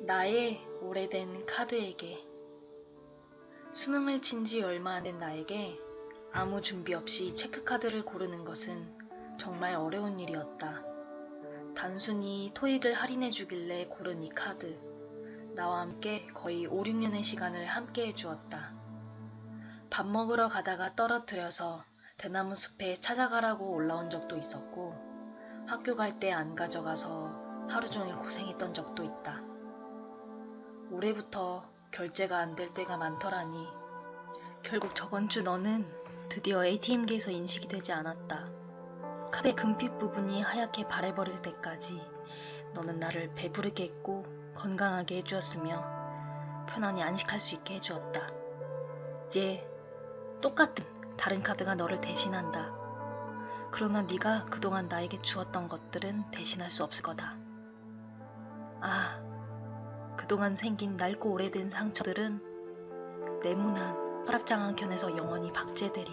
나의 오래된 카드에게 수능을 친 지 얼마 안 된 나에게 아무 준비 없이 체크카드를 고르는 것은 정말 어려운 일이었다. 단순히 토익을 할인해 주길래 고른 이 카드. 나와 함께 거의 5, 6년의 시간을 함께 해 주었다. 밥 먹으러 가다가 떨어뜨려서 대나무 숲에 찾아가라고 올라온 적도 있었고, 학교 갈 때 안 가져가서 하루 종일 고생했던 적도 있다. 올해부터 결제가 안 될 때가 많더라니. 결국 저번 주 너는 드디어 ATM기에서 인식이 되지 않았다. 카드의 금빛 부분이 하얗게 바래버릴 때까지 너는 나를 배부르게 했고 건강하게 해주었으며 편안히 안식할 수 있게 해주었다. 이제 똑같은 다른 카드가 너를 대신한다. 그러나 네가 그동안 나에게 주었던 것들은 대신할 수 없을 거다. 아, 그동안 생긴 낡고 오래된 상처들은 네모난 서랍장 한 켠에서 영원히 박제되리.